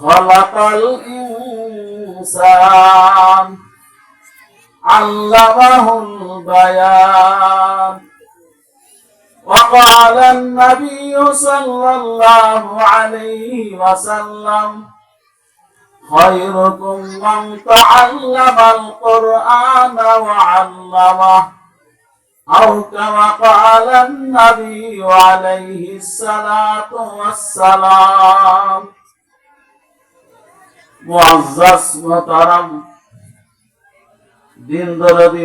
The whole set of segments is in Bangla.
خلق الإنسان علمه البيان وقال النبي صلى الله عليه وسلم خيركم من تعلم القرآن وعلمه أو كما قال النبي عليه الصلاة والسلام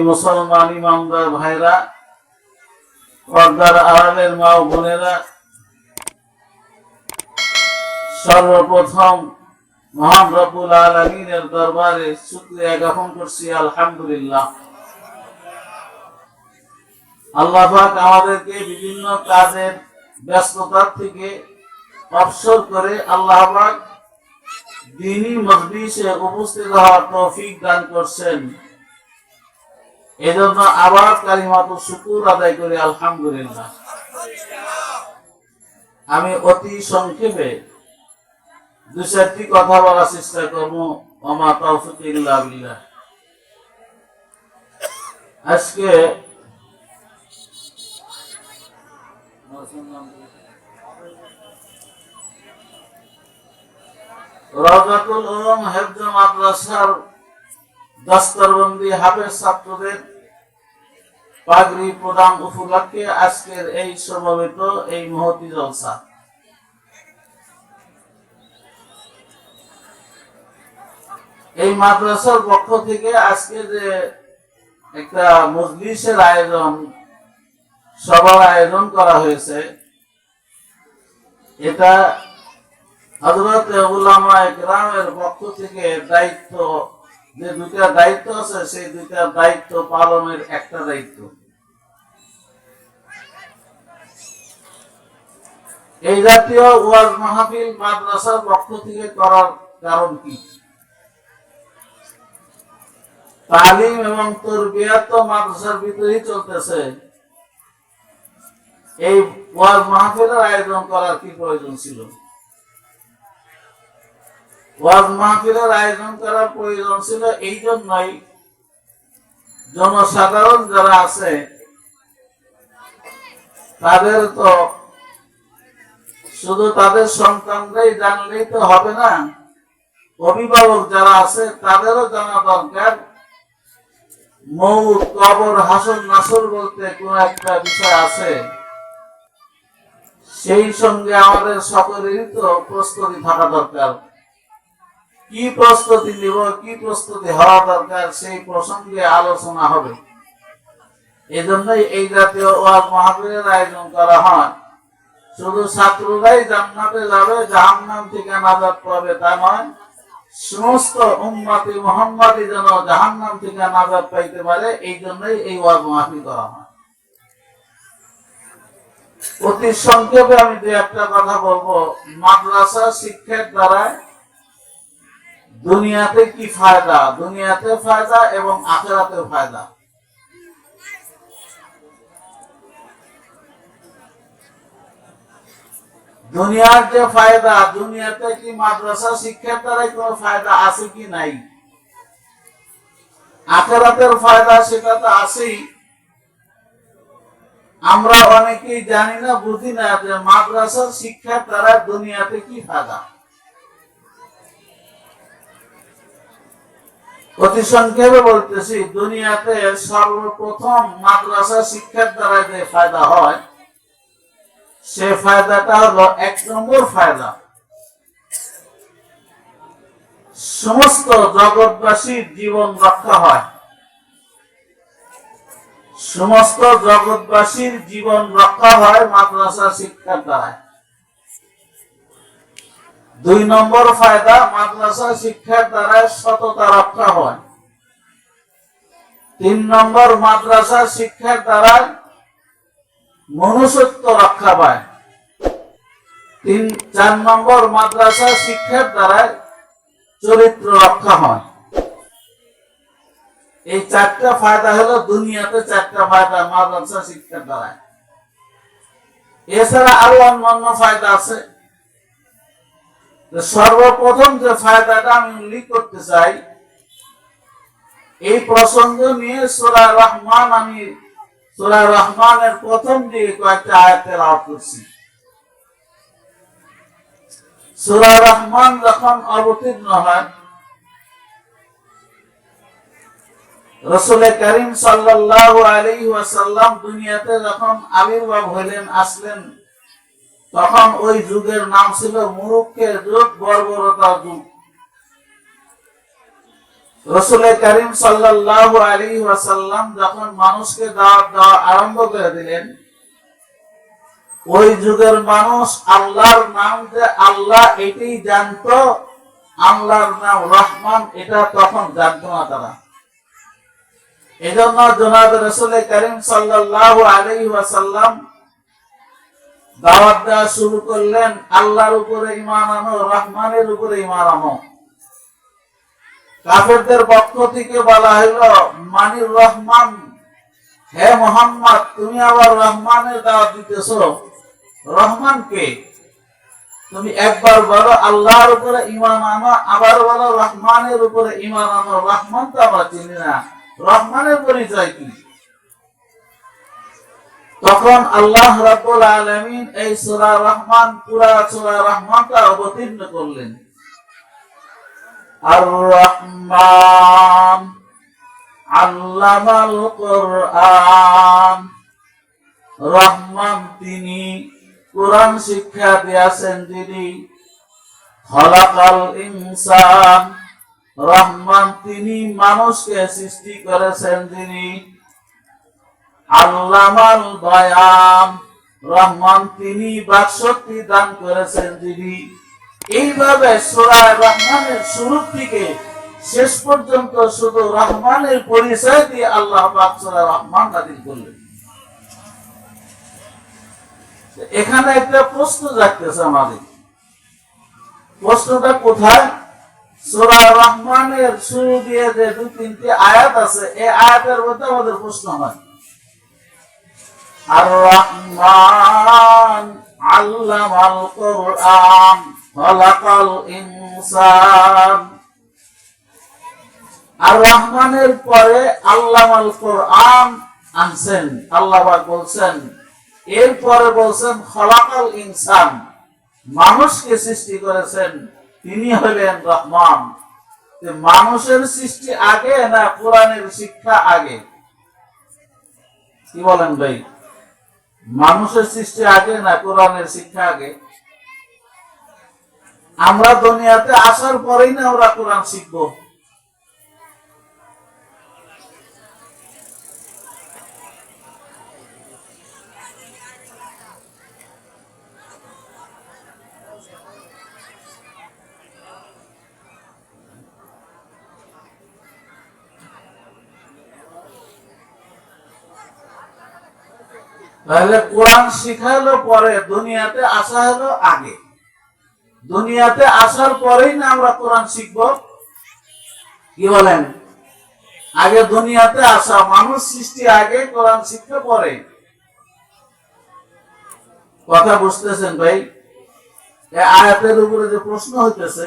মুসলমান ইমামদার ভাইরা পর্দার আড়ালের মা ও বোনেরা, সর্বপ্রথম মহান রব্বুল আলমিনের দরবারে শুক্রিয়া জ্ঞাপন করছি, আলহামদুলিল্লাহ। আল্লাহ আমাদেরকে বিভিন্ন কাজের ব্যস্ততার থেকে অবসর করে আল্লাহ পাক দিনী মজলিসে উপস্থিত হওয়ার তৌফিক দান করছেন। এজন্য আবার কালিমাত শুকুর আদায় করি, আলহামদুলিল্লাহ। আমি অতি সংক্ষেপে দু চারটি কথা বলার চেষ্টা করব। আমা তৌফিক আজকে রাজাতুল উলুম হেফজ মাদ্রাসার দস্তরবন্দি হাফেজ ছাত্রদের পাগড়ি প্রদান উপলক্ষে আজকের এই সমবেত, এই মহতি জলসা। এই মাদ্রাসার পক্ষ থেকে আজকে যে একটা মজলিসের আয়োজন সবার আয়োজন করা হয়েছে, এটা মাহফিল মাদ্রাসার পক্ষ থেকে করার কারণ কি? তালিম এবং তরবিয়াত তো মাদ্রাসার ভিতরেই চলতেছে। এই ওয়াজ মাহফিলের আয়োজন করার কি প্রয়োজন ছিল? ওয়াজ মাহফিলের আয়োজন করার প্রয়োজন ছিল এই জন্যই জনসাধারণ যারা আছে, তাদের তো শুধু তাদের সন্তানরাই জানলেই তো হবে না। অভিভাবক যারা আছে, তাদেরও জানা দরকার। মৌত, কবর, হাসন, নাসর বলতে কোন একটা বিষয় আছে। সেই সঙ্গে আমাদের সকলেরই তো প্রস্তুতি থাকা দরকার। কি প্রস্তুতি নিব, কি প্রস্তুতি হওয়া দরকার, সেই প্রসঙ্গে আলোচনা হবে। এই জন্যই এই জাতীয় ওয়াজ মাহফিলের আয়োজন করা হয়। শুধু ছাত্ররাই জান্নাতে যাবে, জাহান্নাম থেকে নাজাত পাবে তা নয়, সমস্ত উম্মাতি মোহাম্মদি যেন জাহান্নাম থেকে নাজাত পাইতে পারে এই জন্যই এই ওয়াজ মাহফিল করা হয়। অতি সংক্ষেপে আমি দু একটা কথা বলব। মাদ্রাসা শিক্ষার দ্বারা দুনিয়াতে কি ফায়দা? দুনিয়াতে ফায়দা এবং আখেরাতে ফায়দা। দুনিয়ার যে ফায়দা, দুনিয়াতে কি মাদ্রাসা শিক্ষার দ্বারাই কোনো ফায়দা আছে কি নাই? আখেরাতের ফায়দা সেটা তো আছেই। আমরা অনেকেই জানি না, বুঝি না যে মাদ্রাসার শিক্ষার দ্বারা দুনিয়াতে কি ফায়দা? অতি সংক্ষেপে বলতেছি, দুনিয়াতে সর্বপ্রথম মাদ্রাসা শিক্ষার দ্বারা যে ফায়দা হয়, সে ফায়দাটা হলো এক নম্বর ফায়দা। সমস্ত জগৎবাসীর জীবন রক্ষা হয়। সমস্ত জগৎবাসীর জীবন রক্ষা হয় মাদ্রাসা শিক্ষার দ্বারা দুই নম্বর ফায়দা মাদ্রাসা শিক্ষার দ্বারা সততা রক্ষা হয়। তিন নম্বর মাদ্রাসা শিক্ষার দ্বারা মনুষ্যত্ব রক্ষা পায়। তিন, চার নম্বর মাদ্রাসা শিক্ষার দ্বারা চরিত্র রক্ষা হয়। এই চারটা ফায়দা হলো দুনিয়াতে চারটা ফায়দা, মাদ্রাসা শিক্ষার দ্বারা এছাড়া আরও অন্যান্য ফায়দা আছে। সর্বপ্রথম যে ফায়দাটা আমি উল্লেখ করতে চাই, এই প্রসঙ্গ নিয়ে সোরা রহমান, আমি সোরা রহমানের প্রথম দিকে কয়েকটা আয়াতের আওয়াজ করছি। সোরা রহমান যখন অবতীর্ণ হয় রসুল করিম সাল্লাল্লাহু আলাইহি ওয়াসাল্লাম দুনিয়াতে যখন আবির্ভাব হইলেন, আসলেন তখন ওই যুগের নাম ছিল মুরুক্ষের যুগ বর্বরতা যুগ। রসুল করিম সাল্লাল্লাহু আলাইহি ওয়াসাল্লাম যখন মানুষকে দাওয়াত দেওয়া আরম্ভ করে দিলেন, ওই যুগের মানুষ আল্লাহর নাম যে আল্লাহ এটাই জানতো, আল্লাহর নাম রহমান এটা তখন জানতো না তারা। এজন্য জনাব রসুল করিম সাল্লাল্লাহু আলাইহি ওয়াসাল্লাম দাওয়াত দেওয়া শুরু করলেন আল্লাহর উপরে ইমান আনো, রহমানের উপরে ইমান আনো। কাফেরদের পক্ষ থেকে বলা হইল, মানির রহমান, হে মোহাম্মদ, তুমি আবার রহমানের দাওয়াত দিতেছ। রহমান কে? তুমি একবার বলো, আল্লাহর উপরে ইমান আনো, আবার বলো, রহমানের উপরে ইমান আনো। রহমান তো আমরা চিনি না। রহমানের পরিচয় কি? তখন আল্লাহ রাব্বুল আলামিন এই সূরা রহমান, পুরা সূরা রহমানটা অবতীর্ণ করলেন। আর রহমান আল্লামাল কোরআন। রহমান তিনি কোরআন শিক্ষা দিয়েছেন যিনি খলাকাল ইনসান। রহমান তিনি মানুষকে সৃষ্টি করেছেন যিনি আল্লামাল বয়ান রহমান তিনি বাকশক্তি দান করেছেন যিনি এইভাবে সুরায় রহমানের থেকে শেষ পর্যন্ত শুধু রহমানের পরিচয় দিয়ে আল্লাহ রহমান করলেন। এখানে একটা প্রশ্ন জাগতেছে আমাদের। প্রশ্নটা কোথায়? সূরা রহমানের শুরু দিয়ে যে দুই তিনটি আয়াত আছে, এই আয়াতের মধ্যে আমাদের প্রশ্ন হয়। আর রহমান আল্লামাল কোরআন খলাকাল ইনসান আর রহমানের পরে আল্লামাল কোরআন আনছেন। আল্লাহ বলছেন, এরপরে বলছেন খলাকাল ইনসান মানুষকে সৃষ্টি করেছেন, তিনি হলেন রহমান। মানুষের সৃষ্টি আগে না কোরআনের শিক্ষা আগে? কি বলেন ভাই? মানুষের সৃষ্টি আগে না, কোরআনের শিক্ষা আগে? আমরা দুনিয়াতে আসার পরেই না ওরা কোরআন শিখব। তাহলে কোরআন শিখা হলো পরে দুনিয়াতে আসা হলো আগে। দুনিয়াতে আসার পরেই না আমরা কোরআন শিখব? কি বলেন? আগে দুনিয়াতে আসা, মানুষ সৃষ্টি আগে কোরআন শিখতে পরে। কথা বুঝতেছেন ভাই? আয়াতের উপরে যে প্রশ্ন হইতেছে,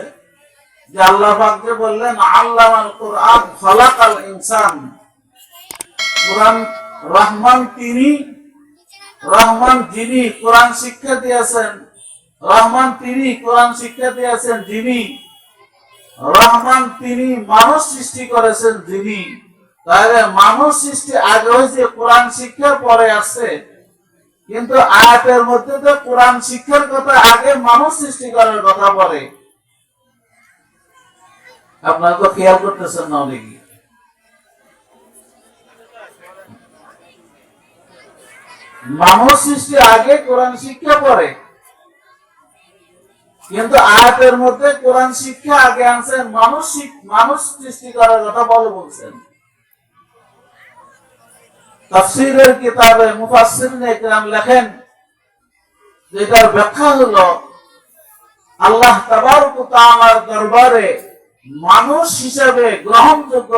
যে আল্লাহ পাক যে বললেন আল্লাহ আল কোরআন খলাকাল ইনসান। কোরআন রহমান তিনি রহমান যিনি কোরআন শিক্ষা দিয়েছেন, রহমান তিনি কোরআন শিক্ষা দিয়েছেন যিনি, রহমান তিনি মানুষ সৃষ্টি করেছেন যিনি। তাহলে মানুষ সৃষ্টি আগে হয়েছে কোরআন শিক্ষার পরে আছে কিন্তু আয়াতের মধ্যে তো কোরআন শিক্ষার কথা আগে মানুষ সৃষ্টি করার কথা বলে। আপনারা তো খেয়াল করতেছেন না অনেকে মানুষ সৃষ্টি আগে কোরআন শিক্ষা পরে। কিন্তু আয়াতের মধ্যে কোরআন শিক্ষা আগে আনছেন, মানুষ মানুষ সৃষ্টি করার কথা বলে বলছেন। তাফসীরের কিতাবে মুফাসসিরিন ইকরাম লেখেন যে এটার ব্যাখ্যা হলো, আল্লাহ তাবারক ওয়া তাআলার দরবারে মানুষ হিসেবে গ্রহণযোগ্য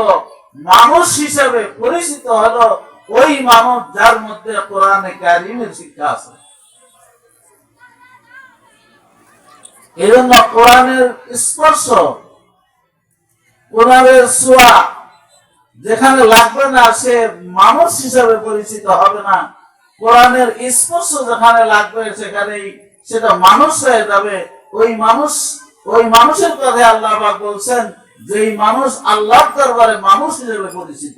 মানুষ হিসেবে পরিচিত হলো ওই মানুষ যার মধ্যে কোরআনে কারিমের শিক্ষা আছে। এই জন্য কোরআনের স্পর্শ, কোরআনের ছোঁয়া যেখানে লাগবে না, সে মানুষ হিসাবে পরিচিত হবে না। কোরআনের স্পর্শ যেখানে লাগবে, সেখানেই সেটা মানুষ হয়ে যাবে। ওই মানুষ, ওই মানুষের কথা আল্লাহ বলছেন যে মানুষ আল্লাহ দরবারে মানুষ হিসেবে পরিচিত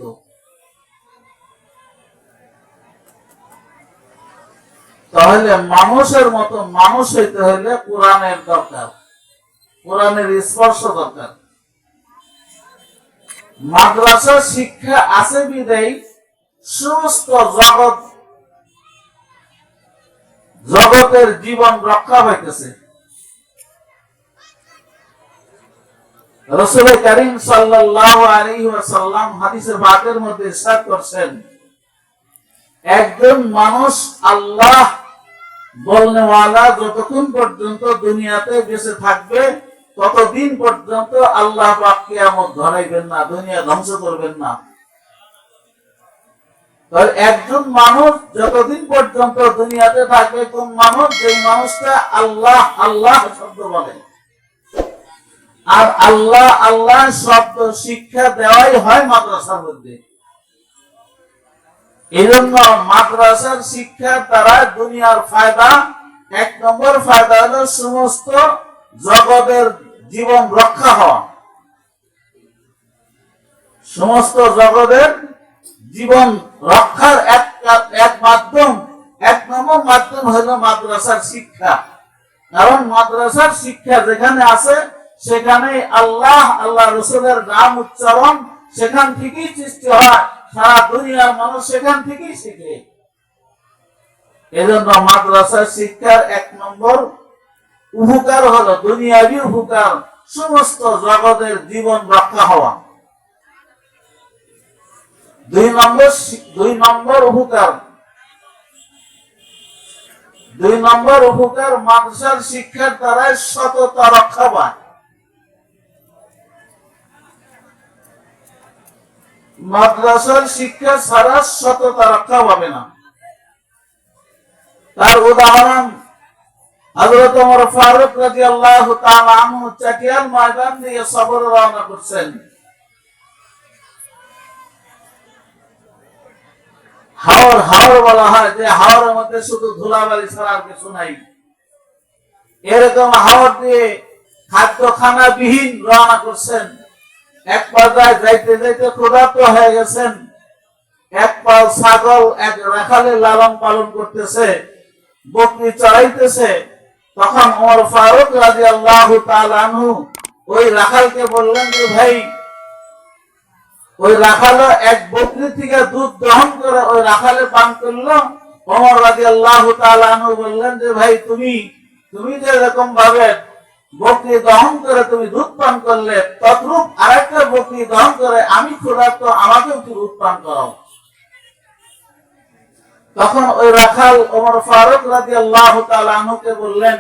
তাহলে মানুষের মতো মানুষ হইতে হলে কোরআনের দরকার। কোরআনের স্পর্শ দরকার। মাদ্রাসা শিক্ষা আছে বিদায় সমস্ত জগৎ, জগতের জীবন রক্ষা হইতেছে। রসুল করিম ওয়াসাল্লাম হাদিসের বাকের মধ্যে ইরশাদ করছেন, একজন মানুষ আল্লাহ বলনেওয়ালা যতক্ষণ পর্যন্ত দুনিয়াতে বেঁচে থাকবে, ততদিন পর্যন্ত আল্লাহ পাক কিয়ামত ধরাইবেন না, দুনিয়া ধ্বংস করবেন না। একজন মানুষ যতদিন পর্যন্ত দুনিয়াতে থাকবে, কোন মানুষ? যেই মানুষটা আল্লাহ আল্লাহ শব্দ বলে। আর আল্লাহ আল্লাহ শব্দ শিক্ষা দেওয়াই হয় মাদ্রাসার মধ্যে। এই জন্য মাদ্রাসার শিক্ষা দ্বারা দুনিয়ার ফায়দা, এক নম্বর ফায়দা হলো সমস্ত জগতের জীবন রক্ষা হওয়া। সমস্ত জগতের জীবন রক্ষার এক এক মাধ্যম, এক নম্বর মাধ্যম হলো মাদ্রাসার শিক্ষা। কারণ মাদ্রাসার শিক্ষা যেখানে আছে সেখানে আল্লাহ আল্লাহ রসুলের নাম উচ্চারণ সেখান থেকেই সৃষ্টি হয়। সারা দুনিয়ার মানুষ সেখান থেকেই শিখে। এজন্য মাদ্রাসার শিক্ষার এক নম্বর উপকার হলো দুনিয়াবি উপকার, সমস্ত জগতের জীবন রক্ষা হওয়া। দুই নম্বর দুই নম্বর উপকার। দুই নম্বর উপকার মাদ্রাসার শিক্ষার দ্বারা সততা রক্ষা পায়। মাদ্রাসার শিক্ষা ছাড়া সততা রক্ষা পাবে না। তার উদাহরণ, হযরত ওমর ফারুক চাটিয়াল ময়দান দিয়ে সফর রওনা করছেন। হাওর হাওর বলা হয় যে হাওরের মধ্যে শুধু ধুলাবালি ছাড়া আর কিছু নাই। এরকম হাওর দিয়ে খাদ্য খানা বিহীন রওনা করছেন। এক পর্যায়ে যাইতে যাইতে ক্ষুধার্ত হয়ে গেছেন। এক পাল ছাগল, এক রাখালে লালন পালন করতেছে, বকরি চড়াইতেছে। তখন ওমর ফারুক রাজি আল্লাহ আনহু ওই রাখালকে বললেন যে ভাই, ওই রাখালো এক বকরি থেকে দুধ গ্রহণ করে ওই রাখালে পান করল? ওমর রাজি আল্লাহ আনহু বললেন যে ভাই, তুমি তুমি যে এরকম ভাবে বকরি দহন করে তুমি দুধ পান করলে, তদ্রূপ আরেকটা বকরি দহন করে আমি ক্ষুধার্ত আমাকেও তুমি দুধ পান করাও। তখন ওই রাখাল ওমর ফারুক রাজি আল্লাহ আনহুকে বললেন,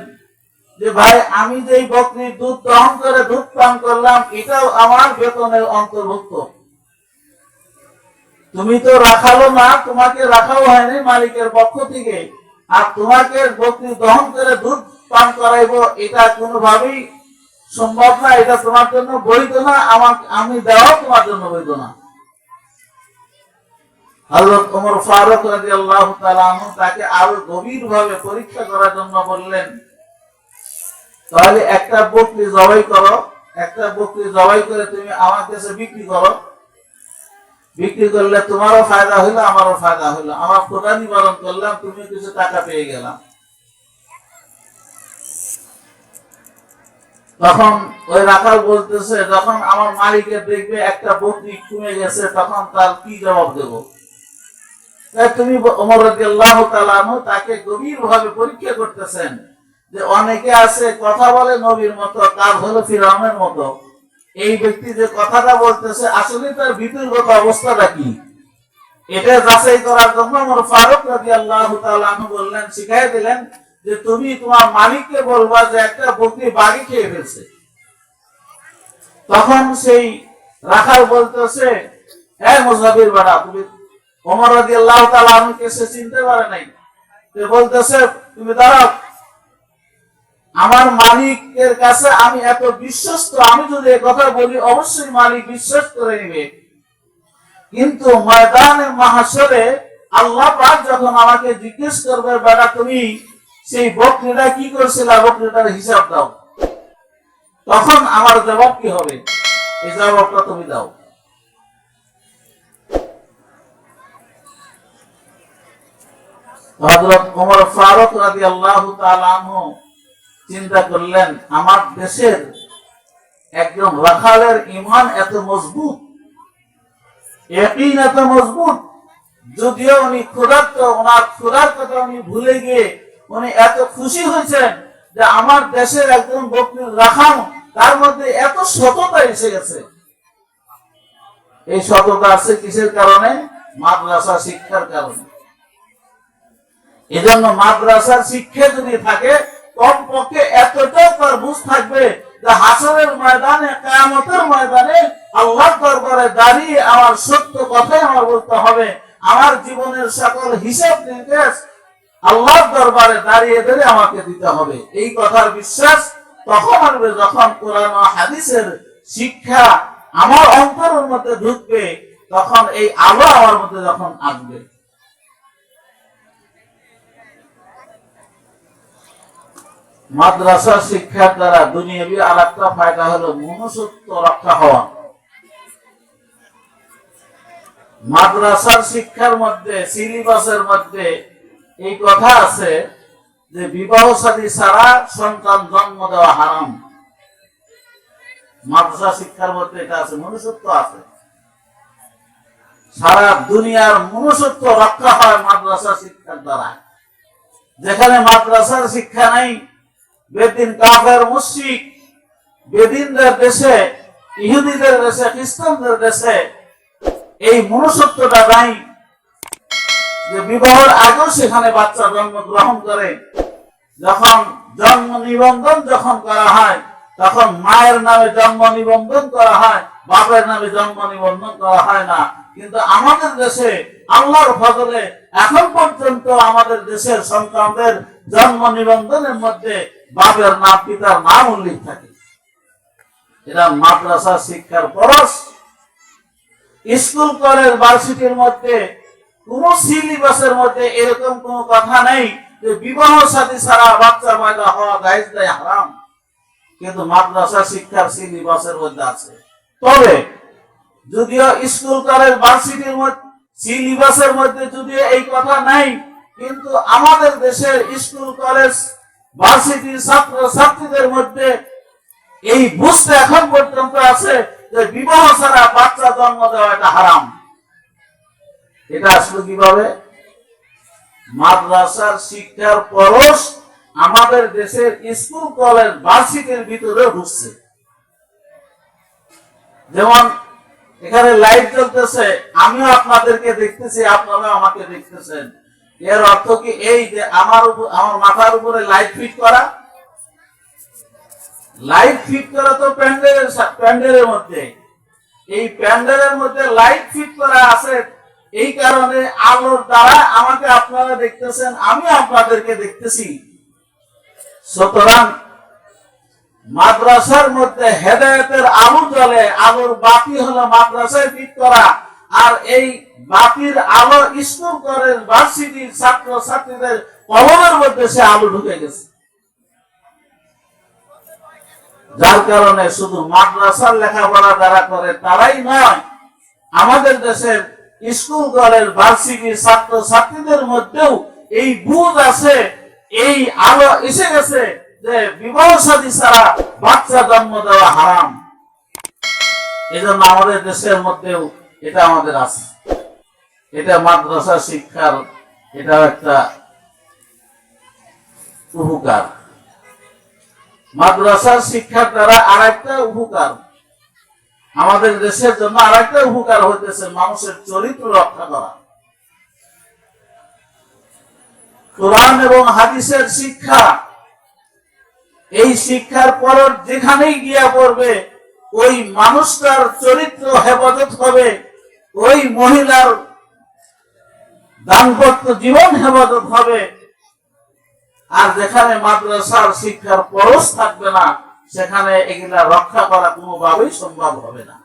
যে ভাই, আমি যেই বকরির দুধ দহন করে দুধ পান করলাম, এটাও আমার বেতনের অন্তর্ভুক্ত। তুমি তো রাখালো না, তোমাকে রাখাও হয়নি মালিকের পক্ষ থেকে। আর তোমাকে বকরি দহন করে দুধ পান করাইবো, এটা কোনোভাবেই সম্ভব না, এটা তোমার জন্য বৈধ না আমার আমি দেওয়াও তোমার জন্য বৈধ না। ওমর ফারুক তাআলা আনহু তাকে আরও গভীর ভাবে পরীক্ষা করার জন্য বললেন, তাহলে একটা বকরি জবাই করো, একটা বকরি জবাই করে তুমি আমার কাছে বিক্রি করো। বিক্রি করলে তোমারও ফায়দা হইল, আমারও ফায়দা হইল। আমার ক্ষুধা নিবারণ করলাম তুমি কিছু টাকা পেয়ে গেলাম। তখন ওই রাখাল বলতেছে, যখন আমার মালিকের দেখবে, একটা বকরি কমে গেছে, তখন তার কি জবাব দেব? তুমি তাকে গভীর ভাবে পরীক্ষা করতেছেন যে অনেকে আছে, কথা বলে নবীর মতো কাজ হলো ফিরাউনের মতো। এই ব্যক্তি যে কথাটা বলতেছে, আসলে তার বিতর্গত অবস্থাটা কি? এটা যাচাই করার জন্য আমার ফারুক রাজি আল্লাহ বললেন শিখাই দিলেন যে তুমি তোমার মালিককে বলবা যে একটা বকরি বাড়ি খেয়ে ফেলছে। তখন সেই রাখাল বলতেছে আমি এত বিশ্বস্ত, আমি যদি কথা বলি, অবশ্যই মালিক বিশ্বাস করে নেবে। কিন্তু ময়দানে মাহাসরে আল্লাহ যখন আমাকে জিজ্ঞেস করবে, বেটা, তুমি সেই বকরিটা কি করছিল বকরিটার হিসাব দাও। তখন আমার জবাব কি হবে? এই জবাবটা তুমি দাও। ওমর ফারুক চিন্তা করলেন, আমার দেশের একজন রাখালের ইমান এত মজবুত একইন এত মজবুত, যদিও উনি ক্ষুধার্ত, ওনার ক্ষুধার কথা উনি ভুলে গিয়ে উনি এত খুশি হয়েছেন যে আমার দেশের একজন বকরির রাখাম, তার মধ্যে এত সততা এসে গেছে। এই সততা আছে কিসের কারণে? মাদ্রাসা শিক্ষার কারণে। এজন্য মাদ্রাসার শিক্ষা যদি থাকে, কমপক্ষে এতটাও তার বুঝ থাকবে যে হাসরের ময়দানে, কেয়ামতের ময়দানে আল্লাহর দরবারে দাঁড়িয়ে আমার সত্য কথাই আমার বলতে হবে। আমার জীবনের সকল হিসাব নির্দেশ আল্লাহর দরবারে দাঁড়িয়ে দাঁড়িয়ে আমাকে দিতে হবে। এই কথার বিশ্বাস তখন আসবে যখন কোরআন হাদিসের শিক্ষা আমার অন্তরের মধ্যে ঢুকবে, তখন এই আলো আমার মধ্যে যখন আসবে। মাদ্রাসা শিক্ষার দ্বারা দুনিয়াবি আর একটা ফায়দা হলো মনুষ্যত্ব রক্ষা হওয়া। মাদ্রাসার শিক্ষার মধ্যে সিলেবাসের মধ্যে এই কথা আছে যে বিবাহ সাদী ছাড়া সন্তান জন্ম দেওয়া হারাম। মাদ্রাসা শিক্ষার মধ্যে এটা আছে, মনুষ্যত্ব আছে। সারা দুনিয়ার মনুষ্যত্ব রক্ষা হয় মাদ্রাসা শিক্ষার দ্বারা। যেখানে মাদ্রাসার শিক্ষা নাই, বেদিন কাফের মুশরিক, বেদিনদের দেশে, ইহুদিদের দেশে, খ্রিস্টানদের দেশে এই মনুষ্যত্বটা নাই। যে বিবাহের আগেও সেখানে বাচ্চা জন্ম গ্রহণ করে। যখন জন্ম নিবন্ধন যখন করা হয়, তখন মায়ের নামে জন্ম নিবন্ধন করা হয়, বাপের নামে জন্ম নিবন্ধন করা হয় না। কিন্তু আমাদের দেশে আল্লাহর ফজলে এখন পর্যন্ত আমাদের দেশের সন্তানদের জন্ম নিবন্ধনের মধ্যে বাপের নাম পিতার নাম উল্লেখ থাকে। এরা মাদ্রাসা শিক্ষার পরশ। স্কুল কলেজ, ভার্সিটির মধ্যে কোন সিলেবাসের মধ্যে এরকম কোন কথা নেই যে বিবাহ বাচ্চা হওয়া দায়িত্ব দেয় হারাম। কিন্তু মাদ্রাসা শিক্ষার সিলেবাসের মধ্যে আছে। তবে যদিও স্কুল, কলেজ, ভার্সিটির মধ্যে সিলেবাসের মধ্যে এই কথা নাই, কিন্তু আমাদের দেশের স্কুল, কলেজ, ভার্সিটির ছাত্র ছাত্রীদের মধ্যে এই বুঝতে এখন পর্যন্ত আছে যে বিবাহ ছাড়া বাচ্চা জন্ম দেওয়া এটা হারাম। এটা আসলে কীভাবে? মাদ্রাসার শিক্ষার পরশ আমাদের দেশের স্কুল, কলেজ ভার্সিটির ভিতরে ঢুকছে। যেমন এখানে লাইট জ্বলতেছে, আমিও আপনাদেরকে দেখতেছি আপনারা আমাকে দেখতেছেন। এর অর্থ কি এই যে আমার উপর আমার মাথার উপরে লাইট ফিট করা? লাইট ফিট করা তো প্যান্ডেলের প্যান্ডেলের মধ্যে। এই প্যান্ডেলের মধ্যে লাইট ফিট করা আছে এই কারণে আলোর দ্বারা আমাকে আপনারা দেখতেছেন, আমি আপনাদেরকে দেখতেছি। সুতরাং মাদ্রাসার মধ্যে হেদায়তের আলু জ্বলে, আলোর বাতি হলো মাদ্রাসায় ফিট করা, আর এই বাতির আলো স্কুল করে ভার্সিটির ছাত্র ছাত্রীদের কলমের মধ্যে সে আলো ঢুকে গেছে। যার কারণে শুধু মাদ্রাসার লেখাপড়া যারা করে, তারাই নয়, আমাদের দেশের স্কুল কলেজ ভার্সিটির ছাত্র ছাত্রীদের মধ্যেও এই বুধ আছে, এই আলো এসে গেছে যে বিবাহ সাদী ছাড়া বাচ্চা জন্ম দেওয়া হারাম। এই জন্য আমাদের দেশের মধ্যেও এটা আমাদের আছে। এটা মাদ্রাসা শিক্ষার এটা একটা উপকার। মাদ্রাসার শিক্ষার দ্বারা আর একটা উপকার। আমাদের দেশের জন্য আর একটা উপকার হইতেছে মানুষের চরিত্র রক্ষা করা। কোরআন এবং হাদিসের শিক্ষা, এই শিক্ষার পর যেখানেই গিয়া পড়বে, ওই মানুষটার চরিত্র হেফাজত হবে, ওই মহিলার দাম্পত্য জীবন হেফাজত হবে। আর যেখানে মাদ্রাসার শিক্ষার পরশ থাকবে না সেখানে এগুলা রক্ষা করা কোনোভাবেই সম্ভব হবে না।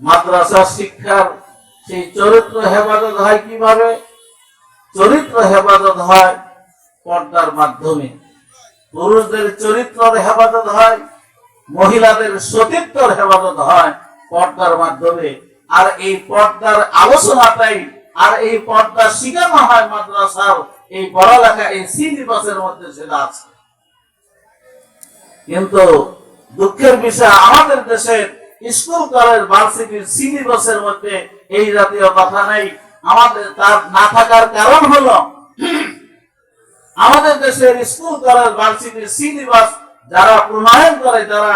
মাদ্রাসার শিক্ষার সেই চরিত্র হেফাজত হয় কীভাবে? চরিত্র হেফাজত হয় পর্দার মাধ্যমে। পুরুষদের চরিত্রের হেফাজত হয়, মহিলাদের সতীত্বর হেফাজত হয় পর্দার মাধ্যমে। আর এই পর্দার আলোচনাটাই, আর এই পর্দা শিখানো হয় মাদ্রাসার এই পড়ালেখা, এই সিলেবাসের মধ্যে সেটা আছে। কিন্তু দুঃখের বিষয়, আমাদের দেশের স্কুল, কলেজ, ভার্সিটির সিলেবাসের মধ্যে এই জাতীয় কথা নেই। আমাদের তার না থাকার কারণ হলো, আমাদের দেশের স্কুল, কলেজ, ভার্সিটির সিলেবাস যারা প্রণয়ন করে, যারা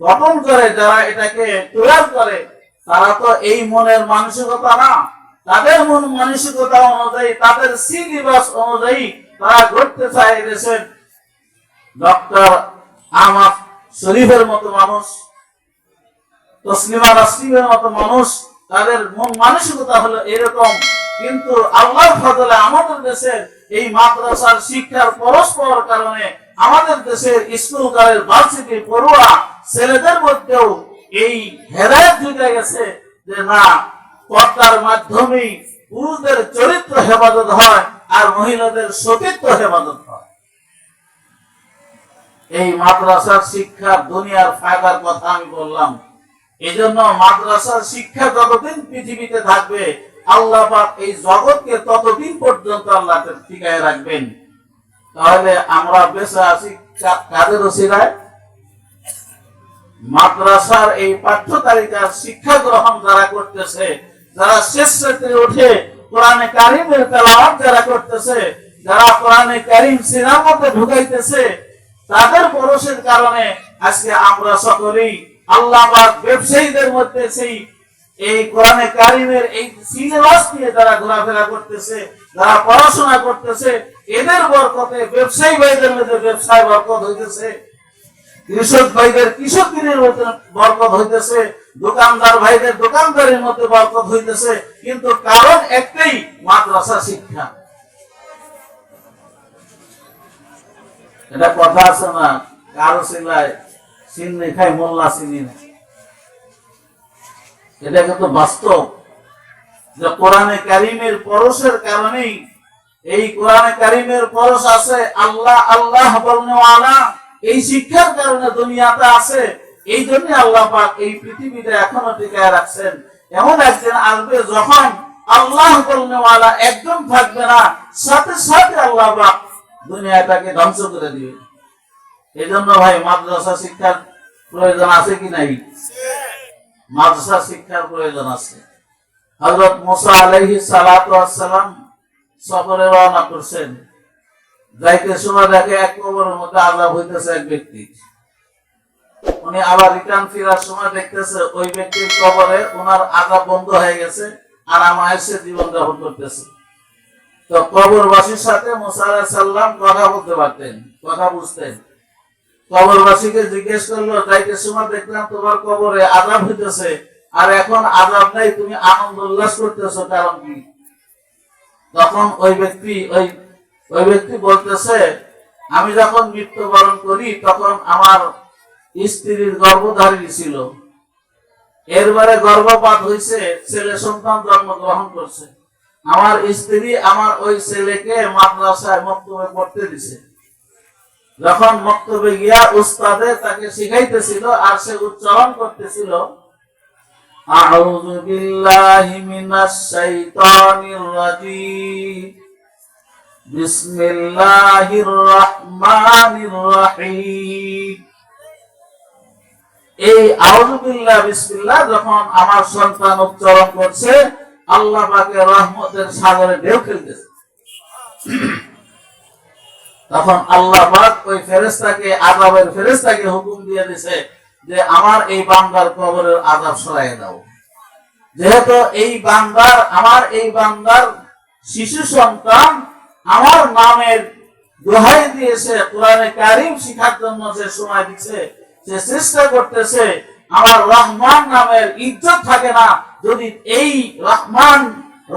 গঠন করে, যারা এটাকে তৈরি করে, তারা তো এই মনের মানসিকতা না। তাদের মন মানসিকতা অনুযায়ী, তাদের সিলেবাস অনুযায়ী তারা ঘটতে চায় দেশের ডক্টর আহমদ শরীফের মতো মানুষ, তসলিমা নাসরিমের মতো মানুষ, তাদের মন মানসিকতা হলো এরকম। কিন্তু আল্লাহর ফজলে আমাদের দেশের এই মাদ্রাসার শিক্ষার পরস্পর কারণে আমাদের দেশের স্কুল, কলেজ, ভার্সিটি, পড়ুয়া ছেলেদের মধ্যেও এই হেদায়ত ঢুকে গেছে যে না, পর্দার মাধ্যমেই পুরুষদের চরিত্র হেফাজত হয় আর মহিলাদের সতীত্ব হেফাজত হয়। এই মাদ্রাসার শিক্ষা দুনিয়ার ফায়দার কথা আমি বললাম। এই জন্য মাদ্রাসার শিক্ষা যতদিন পৃথিবীতে থাকবে, আল্লাহ এই জগৎকে ততদিন পর্যন্ত আল্লাহ টিকায় রাখবেন। তাহলে আমরা বেঁচে আছি কাদের ওসিরায় মাদ্রাসার এই পাঠ্য তালিকার শিক্ষা গ্রহণ যারা করতেছে, যারা শেষ শ্রেণীতে উঠে কোরআনে কারিমের তেলাওয়াত যারা করতেছে, যারা কোরআনে কারিম সিনার মধ্যে ঢুকাইতেছে তাদের পরশের কারণে আজকে আমরা সকলেই আল্লাহ ব্যবসায়ীদের মধ্যে সেই এই কোরআনে কারিমের এই সিলেবাস নিয়ে যারা ঘোরাফেরা করতেছে, যারা পড়াশোনা করতেছে, এদের বরকতে ব্যবসায়ী ভাইদের মধ্যে ব্যবসায় বরকত হইতেছে। কৃষক ভাইদের কৃষক দিনের মধ্যে বরকত হইতেছে। দোকানদার ভাইদের, দোকানদারের মধ্যে বরকত হইতেছে। কিন্তু কারণ একটাই, মাদ্রাসা শিক্ষা। এটা কথা আছে না কারও সিলায় চিনি খাই মোল্লা চিনি না এটা কিন্তু বাস্তব। যে কোরআনে কারিমের পরশের কারণেই, এই কোরআনে কারিমের পরশ আছে আল্লাহ আল্লাহ বলনেওয়ালা এই শিক্ষার কারণে দুনিয়াতে আছে। এই জন্য আল্লাহ পাক এই পৃথিবীতে এখনও টিকায় রাখছেন। এমন একদিন আসবে যখন আল্লাহ বলনেওয়ালা একদম থাকবে না, সাথে সাথে আল্লাহ পাক দুনিয়াটাকে ধ্বংস করে দিবে। এই জন্য ভাই, মাদ্রাসা শিক্ষার প্রয়োজন আছে কি নাই? মাদ্রাসা শিক্ষার প্রয়োজন আছে। হযরত মুসা আলাইহি সালাতু ওয়াসসালাম সফরে রওনা করছেন। যাইতে সময় দেখে এক কবরের মধ্যে আযাব হইতেছে এক ব্যক্তি। উনি আবার রিটার্ন ফেরার সময় দেখতেছে ওই ব্যক্তির কবরে ওনার আযাব বন্ধ হয়ে গেছে আর আমার জীবন যাপন করতেছে। তো কবরবাসীর সাথে সালাম কথা বলতে পারতেন, কথা বুঝতেন। কবরবাসীকে জিজ্ঞেস করল যাইতে সময় দেখলাম তোমার কবরে আজাব হইতেছে, আর এখন আজাব নাই, তুমি আনন্দ উল্লাস করতেছো, কারণ কি? তখন ওই ব্যক্তি, ওই ওই ব্যক্তি বলতেছে, আমি যখন মৃত্যুবরণ করি, তখন আমার স্ত্রীর গর্ভধারী ছিল। এরবারে গর্ভপাত হয়েছে ছেলে সন্তান জন্মগ্রহণ করছে। আমার স্ত্রী আমার ওই ছেলেকে মাদ্রাসায় মক্তবে পড়তে দিছে যখন মক্তবে গিয়া উস্তাদে তাকে শিখাইতেছিল আর সে উচ্চারণ করতেছিল أعوذ بالله من الشيطان الرجيم بسم الله الرحمن الرحيم এই আউযুবিল্লাহ বিসমিল্লাহ যখন আমার সন্তান উচ্চারণ করছে আল্লাহ পাকের রহমতের সাগরে ঢেউ খেলতেছে। তখন আল্লাহ পাক ওই ফেরেশতাকে, আযাবের ফেরেশতাকে হুকুম দিয়ে দিছে যে, আমার এই বান্দার কবরের আযাব সরাই দাও। যেহেতু এই বান্দার, আমার এই বান্দার শিশু সন্তান আমার নামের দোহাই দিয়েছে, কোরআনে কারিম শিখার জন্য যে সময় দিচ্ছে সে চেষ্টা করতেছে, আমার রহমান নামের ইজ্জত থাকে না যদি এই রহমান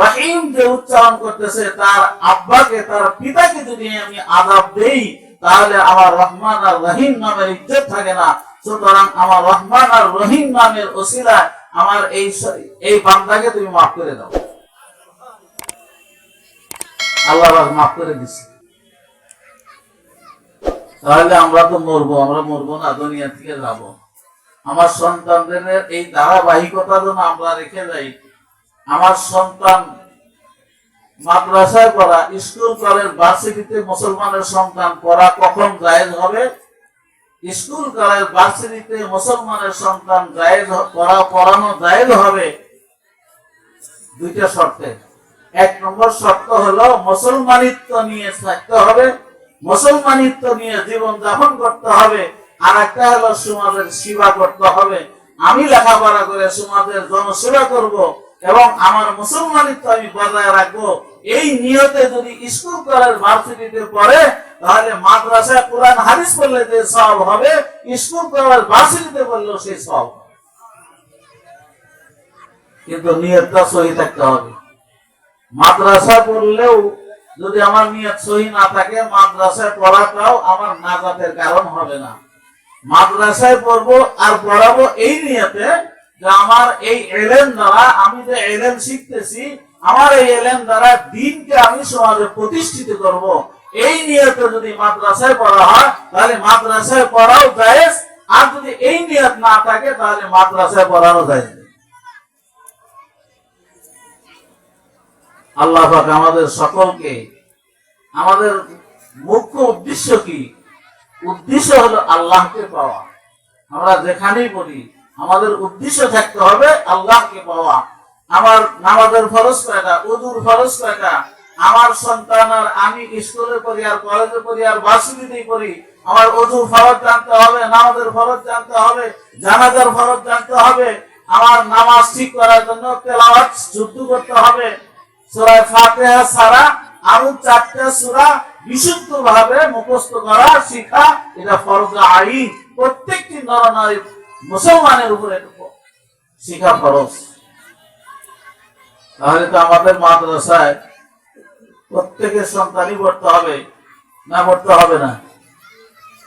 রহিম যে উচ্চারণ করতেছে, তার আব্বাকে, তার পিতাকে যদি আমি আদাব দেই, তাহলে আমার রহমান আর রহিম নামের ইজ্জত থাকে না। সুতরাং আমার রহমান আর রহিম নামের ওসিলায় আমার এই এই বান্দাকে তুমি মাফ করে দাও। আল্লাহ মাফ করে দিচ্ছে তাহলে আমরা তো মরবো, আমরা মরবো না, দুনিয়া থেকে যাব। আমার সন্তানদের এই ধারাবাহিকতা যেন আমরা রেখে যাই। আমার সন্তান মাদ্রাসায় পড়া, স্কুল, কলেজ, ভার্সিটিতে মুসলমানের সন্তান পড়া কখন জায়েজ হবে? স্কুল, কলেজ, ভার্সিটিতে মুসলমানের সন্তান জায়েজ পড়া, পড়ানো জায়েজ হবে? দুইটা শর্তে। এক নম্বর শর্ত হলো মুসলমানিত্ব নিয়ে থাকতে হবে। মুসলমানিত্ব নিয়ে জীবন যাপন করতে হবে। আর একটা হলো সমাজের সেবা করতে হবে। আমি লেখাপড়া করে সমাজের জনসেবা করব এবং আমার মুসলমানিত্ব আমি বজায় রাখব। এই নিয়তে যদি স্কুল কলেজ ভার্সিটিতে পড়ে, তাহলে মাদ্রাসায় কোরআন হাদিস পড়লে যে সব হবে, স্কুল কলেজ ভার্সিটিতে পড়লেও সেই সব কিন্তু নিয়তটা সহি থাকতে হবে। মাদ্রাসা পড়লেও যদি আমার নিয়ত সহি না থাকে, মাদ্রাসায় পড়াটাও আমার নাজাতের কারণ হবে না। মাদ্রাসায় পড়ব আর পড়াবো এই নিয়তে যে আমার এই এলেন দ্বারা আমি যে এলেন শিখতেছি, আমার এই এলেন দ্বারা দিনকে আমি সমাজে প্রতিষ্ঠিত করব। এই নিয়তে যদি মাদ্রাসায় পড়া হয়, তাহলে মাদ্রাসায় পড়াও জায়েজ, আর যদি এই নিয়ত না থাকে, তাহলে মাদ্রাসায় পড়ানো যায় আল্লাহ আমাদের সকলকে, আমাদের মুখ্য উদ্দেশ্য কি? উদ্দেশ্য হলো আল্লাহকে পাওয়া। আমরা যেখানেই বলি, আমাদের উদ্দেশ্য থাকতে হবে আল্লাহকে পাওয়া। আমার নামাজের ফরজ কয়টা? উজুর ফরজ কয়টা? আমার সন্তান আর আমি স্কুলে পড়ি আর কলেজে পড়ি আর ভার্সিটিতেই পড়ি, আমার অজু ফরজ জানতে হবে, নামাজের ফরজ জানতে হবে, জানাজার ফরজ জানতে হবে, আমার নামাজ ঠিক করার জন্য তেলাওয়াত যুদ্ধ করতে হবে। সূরা ফাতিহা ছাড়া আরও চারটা সূরা বিশুদ্ধ ভাবে মুখস্থ করা, শিখা, এটা ফরজ আইন প্রত্যেকটি নরনারী মুসলমানের উপরে শিখা ফরজ। তাহলে তো আমাদের মাদ্রাসায় প্রত্যেকের সন্তানই পড়তে হবে, না পড়তে হবে না?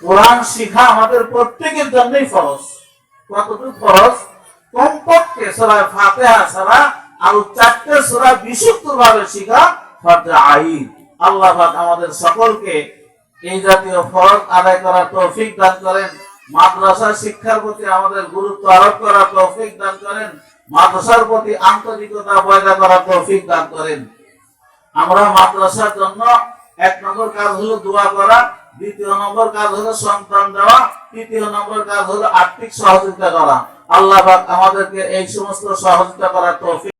কোরআন, শিখা আমাদের প্রত্যেকের জন্যই ফরজ। কতটুকু ফরজ? কমপক্ষে সূরা ফাতিহা ছাড়া আরও চারটে সূরা বিশুদ্ধ ভাবে শিখা আল্লাহ আমাদের সকলকে এই জাতীয় ফরজ আদায় করার তৌফিক দান করেন। শিক্ষার প্রতি আমাদের গুরুত্ব আরোপ করার তৌফিক দান করেন। মাদ্রাসার প্রতি আন্তরিকতা পয়দা করার তৌফিক দান করেন। আমরা মাদ্রাসার জন্য এক নম্বর কাজ হলো দোয়া করা, দ্বিতীয় নম্বর কাজ হলো সন্তান দেওয়া, তৃতীয় নম্বর কাজ হলো আর্থিক সহযোগিতা করা। আল্লাহ আমাদেরকে এই সমস্ত সহযোগিতা করার তৌফিক